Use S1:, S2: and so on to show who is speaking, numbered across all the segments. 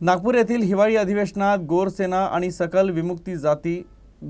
S1: नागपूर येथील हिवाळी अधिवेशनात गोरसेना आणि सकल विमुक्ती जाती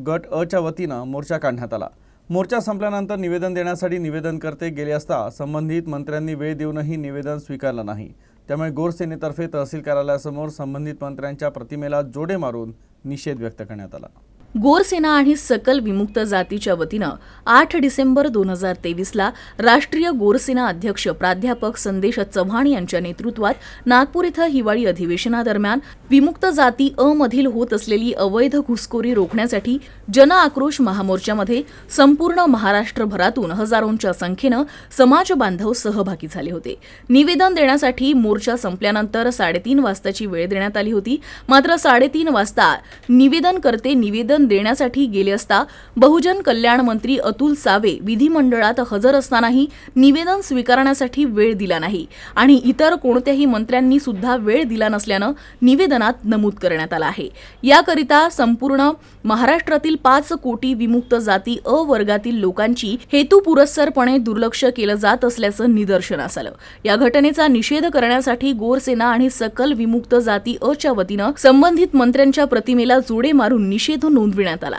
S1: गट अच्या वतीनं मोर्चा काढण्यात आला. मोर्चा संपल्यानंतर निवेदन देण्यासाठी निवेदनकर्ते गेले असता संबंधित मंत्र्यांनी वेळ देऊनही निवेदन स्वीकारलं नाही. त्यामुळे गोरसेनेतर्फे तहसील कार्यालयासमोर संबंधित मंत्र्यांच्या प्रतिमेला जोडे मारून निषेध व्यक्त करण्यात आला.
S2: गोरसेना आणि सकल विमुक्त जातीच्या वतीनं आठ डिसेंबर दोन हजार तेवीसला राष्ट्रीय गोरसेना अध्यक्ष प्राध्यापक संदेश चव्हाण यांच्या नेतृत्वात नागपूर इथं हिवाळी अधिवेशनादरम्यान विमुक्त जाती अ मधील होत असलेली अवैध घुसखोरी रोखण्यासाठी जन आक्रोश महामोर्चामध्ये संपूर्ण महाराष्ट्रभरातून हजारोंच्या संख्येनं समाज बांधव सहभागी झाले होते. निवेदन देण्यासाठी मोर्चा संपल्यानंतर साडेतीन वाजताची वेळ देण्यात आली होती. मात्र साडेतीन वाजता निवेदनकर्ते निवेदन देण्यासाठी गेले असता बहुजन कल्याण मंत्री अतुल सावे विधिमंडळात हजर असतानाही निवेदन स्वीकारण्यासाठी वेळ दिला नाही आणि इतर कोणत्याही मंत्र्यांनी सुद्धा वेळ दिला नसल्यानं निवेदनात नमूद करण्यात आलं आहे. याकरिता संपूर्ण महाराष्ट्रातील पाच कोटी विमुक्त जाती अ वर्गातील लोकांची हेतुपुरस्सरपणे दुर्लक्ष केलं जात असल्याचं निदर्शनास आलं. या घटनेचा निषेध करण्यासाठी गोरसेना आणि सकल विमुक्त जाती अच्या वतीनं संबंधित मंत्र्यांच्या प्रतिमेला जोडे मारून निषेध नोंदविण्यात आला.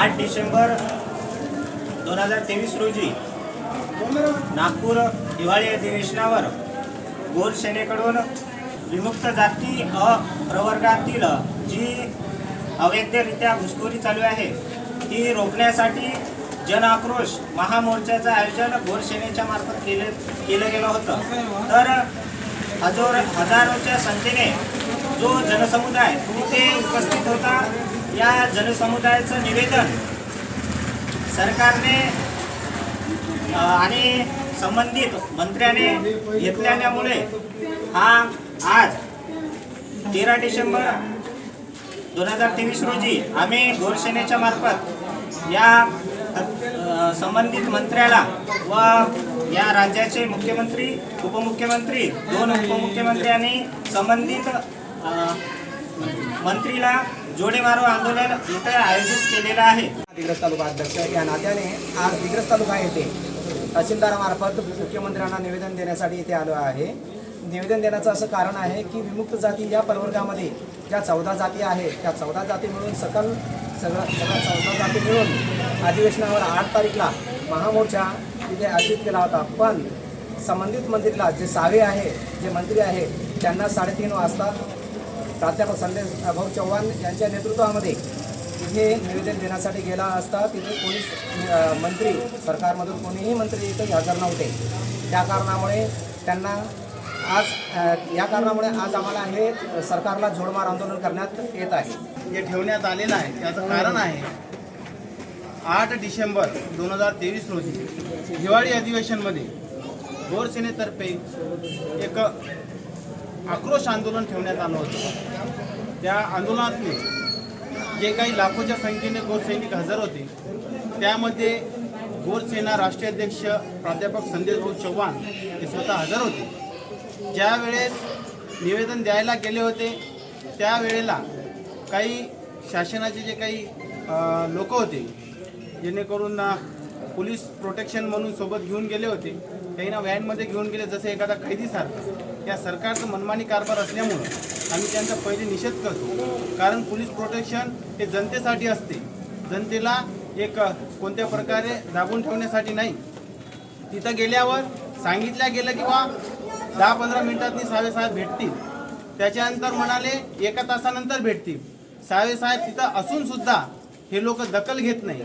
S3: आठ डिसेंबर दोन हजार तेवीस रोजी नागपूर दिवाळी अधिवेशनावर गोर सेनेकडून विमुक्त जाती अ प्रवर्गातील जी अवैधरित्या घुसखोरी चालू आहे ती रोखण्यासाठी जन आक्रोश महामोर्चाचं आयोजन गोर सेनेच्या मार्फत केले केलं गेलं होतं. तर हजोर हजारोच्या संख्येने जो जनसमुदाय तिथे उपस्थित होता या जनसमुदायाचं निवेदन सरकारने आणि संबंधित मंत्र्याने घेतल्यामुळे हा आज तेरा डिसेंबर दोन हजार तेवीस रोजी आम्ही गोरसेनेच्या मार्फत या संबंधित मंत्र्याला व या राज्याचे मुख्यमंत्री उपमुख्यमंत्री दोन उपमुख्यमंत्री आणि संबंधित मंत्रीला जोडे मारो आंदोलन इथे आयोजित केलेलं आहे.
S4: दिग्रस तालुका अध्यक्ष या नात्याने आज दिग्रस तालुका येथे तहसीलदारामार्फत मुख्यमंत्र्यांना निवेदन देण्यासाठी इथे आलो आहे. निवेदन देण्याचं असं कारण आहे की विमुक्त जाती या प्रवर्गामध्ये ज्या चौदा जाती आहेत त्या चौदा जाती मिळून सकल सगळं सगळ्या चौदा जाती मिळून अधिवेशनावर आठ तारीखला महामोर्चा तिथे आयोजित केला होता. पण संबंधित मंत्रीला जे सावे आहे जे मंत्री आहे त्यांना साडेतीन वाजता प्राध्यापक संदेश भाऊ चव्हाण यांच्या नेतृत्वामध्ये तिथे निवेदन देण्यासाठी गेला असता तिथे पोलीस मंत्री सरकारमधून कोणीही मंत्री इथे हजर नव्हते. त्या कारणामुळे त्यांना आज या कारणामुळे आज आम्हाला हे सरकारला जोडमार आंदोलन करण्यात येत आहे.
S5: जे ठेवण्यात आलेलं आहे. त्याचं कारण आहे आठ डिसेंबर दोन हजार तेवीस रोजी हिवाळी अधिवेशनमध्ये गोरसेनेतर्फे एक आक्रोश आंदोलन ठेवण्यात आलं होतं. त्या आंदोलनातले जे काही लाखोच्या संख्येने गोरसैनिक हजर होते त्यामध्ये गोरसेना राष्ट्रीय अध्यक्ष प्राध्यापक संदेश भाऊ चव्हाण हे स्वतः हजर होते. ज्यावेळेस निवेदन द्यायला गेले होते त्यावेळेला काही शासनाचे जे काही लोक होते जेणेकरून पोलीस प्रोटेक्शन म्हणून सोबत घेऊन गेले होते त्यांना व्हॅनमध्ये घेऊन गेले जसे एखादा कैदीसारखं. या सरकारचं मनमानी कारभार असल्यामुळं आम्ही त्यांचा पहिले निषेध करतो. कारण पोलीस प्रोटेक्शन हे जनतेसाठी असते. जनतेला एक कोणत्या प्रकारे दाबून ठेवण्यासाठी नाही. तिथं गेल्यावर सांगितल्या गेलं किंवा दहा पंधरा मिनिटातनी सावे भेटतील. त्याच्यानंतर म्हणाले एका तासानंतर भेटतील. सावेसाहेब तिथं असूनसुद्धा हे लोक दखल घेत नाही